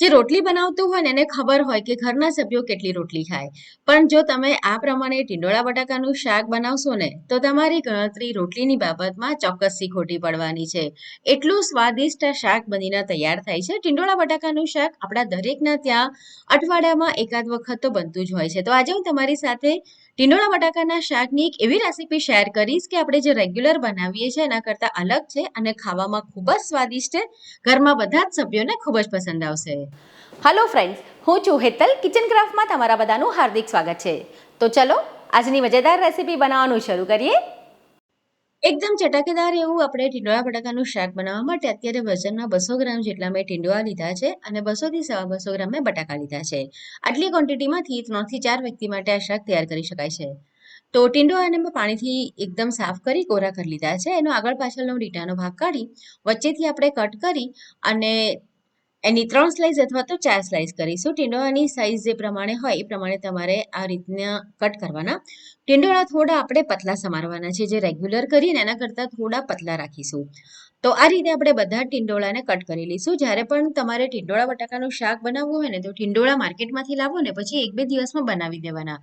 જે રોટલી બનાવતું હોય ને એને ખબર હોય કે ઘરના સભ્યો કેટલી રોટલી ખાય. પણ જો તમે આ પ્રમાણે ટીંડોળા બટાકાનું શાક બનાવશો ને, તો તમારી ગણતરી રોટલીની બાબતમાં ચોક્કસથી ખોટી પડવાની છે. એટલું સ્વાદિષ્ટ શાક બનીને તૈયાર થાય છે. ટીંડોળા બટાકાનું શાક આપણા દરેકના ત્યાં અઠવાડિયામાં એકાદ વખત તો બનતું જ હોય છે. તો આજે હું તમારી સાથે ટીંડોળા બટાકાના શાકની એક એવી રેસીપી શેર કરીશ કે આપણે જે રેગ્યુલર બનાવીએ છીએ, એના કરતાં અલગ છે અને ખાવામાં ખૂબ જ સ્વાદિષ્ટ છે. ઘરમાં બધા જ સભ્યોને ખૂબ જ પસંદ આવશે. હલો ફ્રેન્ડ્સ હું છું હેતલ. કિચન ક્રાફ્ટમાં તમારા બધાનું હાર્દિક સ્વાગત છે. તો ચલો, આજની મજેદાર રેસીપી બનાવવાનું શરૂ કરીએ. એકદમ ચટાકેદાર એવું આપણે ટીંડોળા બટાકાનું શાક બનાવવા માટે અત્યારે વજનમાં બસો ગ્રામ જેટલા મેં ટીંડોળા લીધા છે અને બસોથી સવા બસો ગ્રામ મેં બટાકા લીધા છે. આટલી ક્વોન્ટિટીમાંથી ત્રણથી ચાર વ્યક્તિ માટે આ શાક તૈયાર કરી શકાય છે. તો ટીંડોળાને મેં પાણીથી એકદમ સાફ કરી, કોરા કરી લીધા છે. એનો આગળ પાછળનો રીટાનો ભાગ કાઢી, વચ્ચેથી આપણે કટ કરી અને એની ત્રણ સ્લાઇસ અથવા તો ચાર સ્લાઇસ કરીશું. ટીંડોળાની સાઇઝ જે પ્રમાણે હોય, એ પ્રમાણે તમારે આ રીતના કટ કરવાના. ટીંડોળા થોડા આપણે પતલા સમારવાના છે, જે રેગ્યુલર કરીને એના કરતાં થોડા પતલા રાખીશું. તો આ રીતે આપણે બધા ટીંડોળાને કટ કરી લઈશું. જ્યારે પણ તમારે ટીંડોળા બટાકાનું શાક બનાવવું હોય ને, તો ટીંડોળા માર્કેટમાંથી લાવો ને, પછી એક બે દિવસમાં બનાવી દેવાના.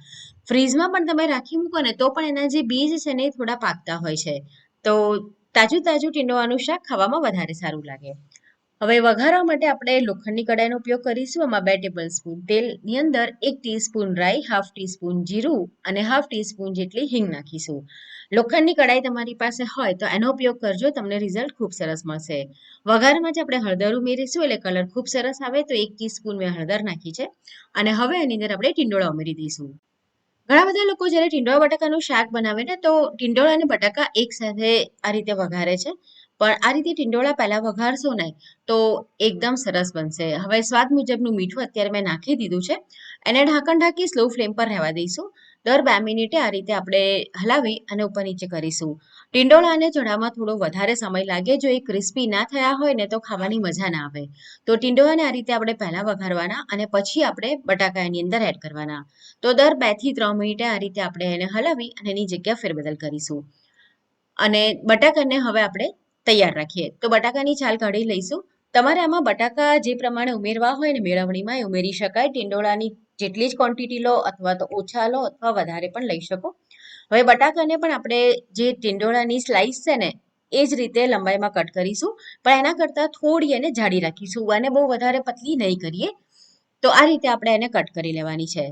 ફ્રીજમાં પણ તમે રાખી મૂકો ને, તો પણ એના જે બીજ છે ને, એ થોડા પાકતા હોય છે. તો તાજું તાજું ટીંડોળાનું શાક ખાવામાં વધારે સારું લાગે. હવે વઘારવા માટે આપણે લોખંડની કડાઈનો ઉપયોગ કરીશું. એમાં બે ટેબલ સ્પૂન તેલની અંદર એક ટીસ્પૂન રાઈ, હાફ ટીસ્પૂન જીરું અને હાફ ટીસ્પૂન જેટલી હિંગ નાખીશું. લોખંડની કડાઈ તમારી પાસે હોય તો એનો ઉપયોગ કરજો, તમને રિઝલ્ટ ખૂબ સરસ મળશે. વઘારમાં જ આપણે હળદર ઉમેરીશું, એટલે કલર ખૂબ સરસ આવે તો એક ટીસ્પૂન મેં હળદર નાખી છે. અને હવે એની અંદર આપણે ટીંડોળા ઉમેરી દઈશું. ઘણા બધા લોકો જ્યારે ટીંડોળા બટાકાનું શાક બનાવે ને તો ટીંડોળા અને બટાકા એકસાથે આ રીતે વઘારે છે. પણ આ રીતે ટીંડોળા પહેલા વઘારશો ને તો એકદમ સરસ બનશે. હવે સ્વાદ મુજબનું મીઠું અત્યારે મેં નાખી દીધું છે. એને ઢાંકણ ઢાંકી સ્લો ફ્લેમ પર રહેવા દઈશું. દર બે મિનિટે આ રીતે આપણે હલાવી અને ઉપર નીચે કરીશું. ટીંડોળા અને ચણામાં થોડો વધારે સમય લાગે. જો એ ક્રિસ્પી ના થયા હોય ને તો ખાવાની મજા ના આવે. તો ટીંડોળાને આ રીતે આપણે પહેલા વઘારવાના અને પછી આપણે બટાકા એની અંદર એડ કરવાના. તો દર બેથી ત્રણ મિનિટે આ રીતે આપણે એને હલાવી અને એની જગ્યા ફેરબદલ કરીશું. અને બટાકાને હવે આપણે તૈયાર રાખીએ. તો બટાકાની છાલ કાઢી લઈશું. તમારે આમાં બટાકા જે પ્રમાણે ઉમેરવા હોય ને મેળવણીમાં એ ઉમેરી શકાય. ટીંડોળાની જેટલી જ ક્વોન્ટિટી લો અથવા તો ઓછા લો અથવા વધારે પણ લઈ શકો. હવે બટાકાને પણ આપણે જે ટીંડોળાની સ્લાઇસ છે ને, એ જ રીતે લંબાઈમાં કટ કરીશું. પણ એના કરતાં થોડી એને જાડી રાખીશું. અને બહુ વધારે પતલી નહીં કરીએ. તો આ રીતે આપણે એને કટ કરી લેવાની છે.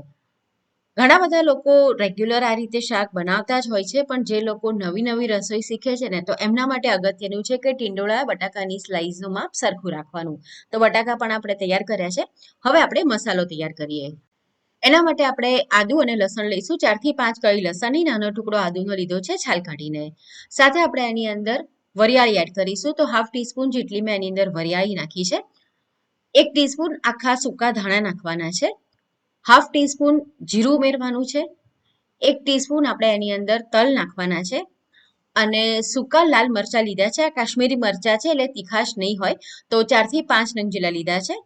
ઘણા બધા લોકો રેગ્યુલર આ રીતે શાક બનાવતા જ હોય છે, પણ જે લોકો નવી નવી રસોઈ શીખે છે ને, તો એમના માટે અગત્યનું છે કે ટીંડોળા, બટાકાની સ્લાઇસનું માપ સરખું રાખવાનું. તો બટાકા પણ આપણે તૈયાર કર્યા છે. હવે આપણે મસાલો તૈયાર કરીએ. એના માટે આપણે આદુ અને લસણ લઈશું. ચારથી પાંચ કળી લસણની, નાનો ટુકડો આદુનો લીધો છે, છાલ કાઢીને. સાથે આપણે એની અંદર વરિયાળી એડ કરીશું. તો હાફ ટીસ્પૂન જેટલી મેં એની અંદર વરિયાળી નાખી છે. એક ટીસ્પૂન આખા સૂકા ધાણા નાખવાના છે. હાફ ટીસ્પૂન જીરું ઉમેરવાનું છે. એક ટીસ્પૂન આપણે એની અંદર તલ નાખવાના છે. અને સૂકા લાલ મરચાં લીધા છે. આ કાશ્મીરી મરચાં છે, એટલે તીખાશ નહીં હોય. તો ચારથી પાંચ નંગ જેટલા લીધા છે.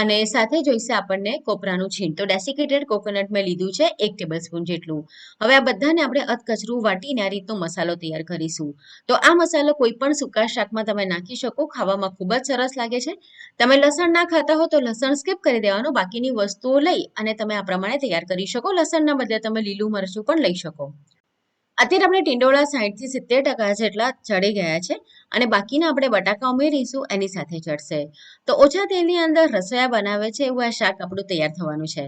અને સાથે જોઈશે આપણને કોપરાનું છીણ. તો ડેસિકેટેડ કોકોનટ મેં લીધું છે એક ટેબલ સ્પૂન જેટલું. હવે આ બધાને આપણે અધકચરું વાટીને આ રીતનો મસાલો તૈયાર કરીશું. તો આ મસાલો કોઈ પણ સૂકા શાકમાં તમે નાખી શકો. ખાવામાં ખૂબ જ સરસ લાગે છે. તમે લસણ ના ખાતા હો તો લસણ સ્કીપ કરી દેવાનું. બાકીની વસ્તુઓ લઈ અને તમે આ પ્રમાણે તૈયાર કરી શકો. લસણના બદલે તમે લીલું મરચું પણ લઈ શકો. અત્યારે આપણે ટીંડોળા સાઠથી સિત્તેર ટકા જેટલા ચડી ગયા છે અને બાકીના આપણે બટાકા ઉમેરીશું, એની સાથે ચડશે. તો ઓછા તેલની અંદર રસોયા બનાવે છે એવું આ શાક આપણું તૈયાર થવાનું છે.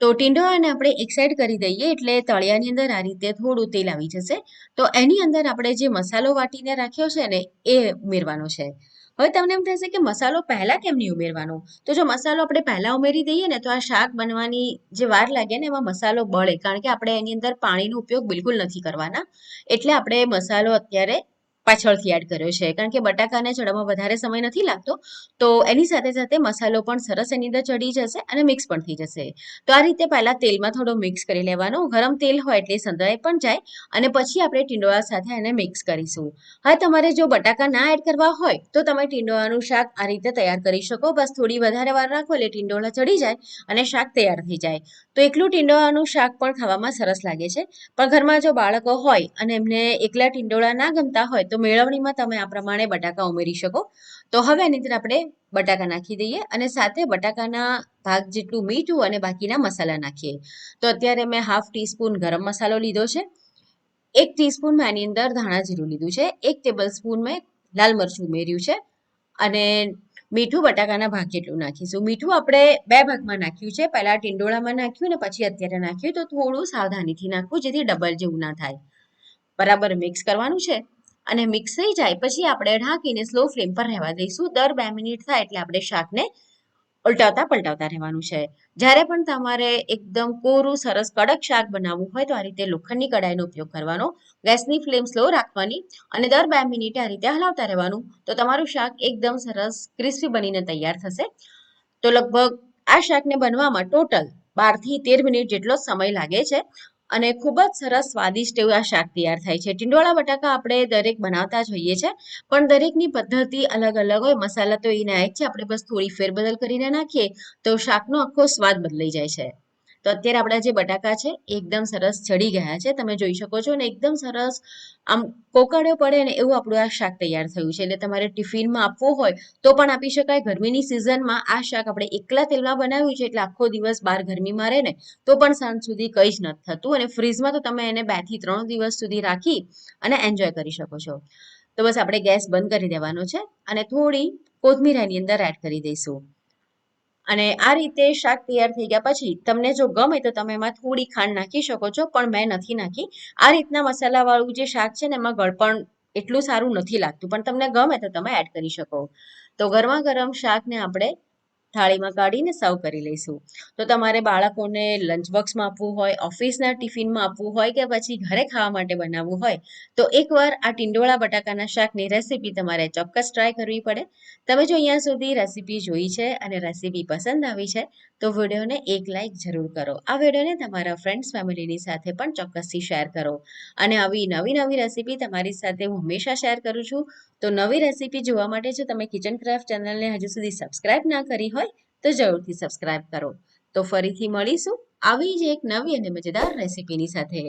તો ટીંડોળાને આપણે એક સાઈડ કરી દઈએ, એટલે તળિયાની અંદર આ રીતે થોડું તેલ આવી જશે. તો એની અંદર આપણે જે મસાલો વાટીને રાખ્યો છે ને, એ ઉમેરવાનો છે. હવે તમને એમ થશે કે મસાલો પહેલા કેમ નહીં ઉમેરવાનો? તો જો મસાલો આપણે પહેલા ઉમેરી દઈએ ને, તો આ શાક બનવાની જે વાર લાગે ને, એમાં મસાલો બળે. કારણ કે આપણે એની અંદર પાણીનો ઉપયોગ બિલકુલ નથી કરવાના. એટલે આપણે મસાલો અત્યારે પાછળથી એડ કર્યો છે. કારણ કે બટાકાને ચડવામાં વધારે સમય નથી લાગતો, તો એની સાથે સાથે મસાલો પણ સરસ એની અંદર ચડી જશે અને મિક્સ પણ થઈ જશે. તો આ રીતે પહેલાં તેલમાં થોડો મિક્સ કરી લેવાનો. ગરમ તેલ હોય એટલે સંધાઈ પણ જાય અને પછી આપણે ટીંડોળા સાથે એને મિક્સ કરીશું. હવે તમારે જો બટાકા ના એડ કરવા હોય, તો તમે ટીંડોળાનું શાક આ રીતે તૈયાર કરી શકો. બસ થોડી વધારે વાર રાખો એટલે ટીંડોળા ચડી જાય અને શાક તૈયાર થઈ જાય. તો એકલું ટીંડોળાનું શાક પણ ખાવામાં સરસ લાગે છે. પણ ઘરમાં જો બાળકો હોય અને એમને એકલા ટીંડોળા ના ગમતા હોય તો મેળવણીમાં તમે આ પ્રમાણે બટાકા ઉમેરી શકો. તો હવે એની અંદર આપણે બટાકા નાખી દઈએ અને સાથે બટાકાના ભાગ જેટલું મીઠું અને બાકીના મસાલા નાખીએ. તો અત્યારે મેં હાફ ટીસ્પૂન ગરમ મસાલો લીધો છે. એક ટીસ્પૂન મેં આની અંદર ધાણા જીરું લીધું છે. એક ટેબલ સ્પૂન મેં લાલ મરચું ઉમેર્યું છે. અને મીઠું બટાકાના ભાગ જેટલું નાખીશું. મીઠું આપણે બે ભાગમાં નાખ્યું છે. પહેલા ટીંડોળામાં નાખ્યું ને પછી અત્યારે નાખ્યું. તો થોડું સાવધાનીથી નાખવું જેથી ડબલ જેવું ના થાય. બરાબર મિક્સ કરવાનું છે. અને મિક્સ થઈ જાય, પછી આપણે ઢાંકીને સ્લો ફ્લેમ પર રહેવા દઈશું. દર બે મિનિટ થાય એટલે આપણે શાકને ઉલટાવતા પલટાવતા રહેવાનું છે. જ્યારે પણ તમારે એકદમ કોરું, સરસ, કડક શાક બનાવવું હોય તો આ રીતે લોખંડની કડાઈનો ઉપયોગ કરવાનો, ગેસની ફ્લેમ સ્લો રાખવાની અને દર બે મિનિટે આ રીતે હલાવતા રહેવાનું. તો તમારું શાક એકદમ સરસ ક્રિસ્પી બનીને તૈયાર થશે. તો લગભગ આ શાકને બનવામાં ટોટલ બારથી તેર મિનિટ જેટલો સમય લાગે છે. અને ખૂબ જ સરસ સ્વાદિષ્ટ એવું આ શાક તૈયાર થાય છે. ટીંડોળા બટાકા આપણે દરેક બનાવતા જ હોઈએ છીએ, પણ દરેકની પદ્ધતિ અલગ અલગ હોય. મસાલા તો એના જ છે, આપણે બસ થોડી ફેરબદલ કરીને નાખીએ તો શાકનો આખો સ્વાદ બદલાઈ જાય છે. તો અત્યારે આપણા જે બટાકા છે એકદમ સરસ ચડી ગયા છે. તમે જોઈ શકો છો અને એકદમ સરસ, આમ કોકળ્યો પડે ને એવું આપણું આ શાક તૈયાર થયું છે. એટલે તમારે ટિફિનમાં આપવું હોય તો પણ આપી શકાય. ગરમીની સિઝનમાં આ શાક આપણે એકલા તેલમાં બનાવ્યું છે એટલે આખો દિવસ બહાર ગરમીમાં રહે ને, તો પણ સાંજ સુધી કંઈ જ નથી થતું. અને ફ્રીજમાં તો તમે એને બેથી ત્રણ દિવસ સુધી રાખી અને એન્જોય કરી શકો છો. તો બસ આપણે ગેસ બંધ કરી દેવાનો છે અને થોડી કોથમીરાની અંદર એડ કરી દઈશું. અને આ રીતે શાક તૈયાર થઈ ગયા પછી તમને જો ગમે તો તમે એમાં થોડી ખાંડ નાખી શકો છો, પણ મેં નથી નાખી. આ રીતના મસાલાવાળું જે શાક છે ને એમાં ગળપણ એટલું સારું નથી લાગતું, પણ તમને ગમે તો તમે એડ કરી શકો. તો ગરમા ગરમ શાકને આપણે થાળીમાં કાઢીને સર્વ કરી લઈશું. તો તમારે બાળકોને લંચ બોક્સમાં આપવું હોય ઓફિસના ટિફિનમાં આપવું હોય કે પછી ઘરે ખાવા માટે બનાવવું હોય, તો એકવાર આ ટીંડોળા બટાકાના શાકની રેસીપી તમારે ચોક્કસ ટ્રાય કરવી પડે. તમે જો અહીંયા સુધી રેસીપી જોઈ છે અને રેસીપી પસંદ આવી છે તો વિડીયોને એક લાઇક જરૂર કરો. આ વિડીયોને તમારા ફ્રેન્ડ્સ ફેમિલીની સાથે પણ ચોક્કસથી શેર કરો. અને આવી નવી નવી રેસીપી તમારી સાથે હું હંમેશા શેર કરું છું. તો નવી રેસીપી જોવા માટે જો તમે કિચન ક્રાફ્ટ ચેનલને હજુ સુધી સબસ્ક્રાઇબ ના કરી હોય, તો જરૂરથી સબસ્ક્રાઇબ કરો. તો ફરીથી મળીશું આવી જ એક નવી અને મજેદાર રેસીપીની સાથે.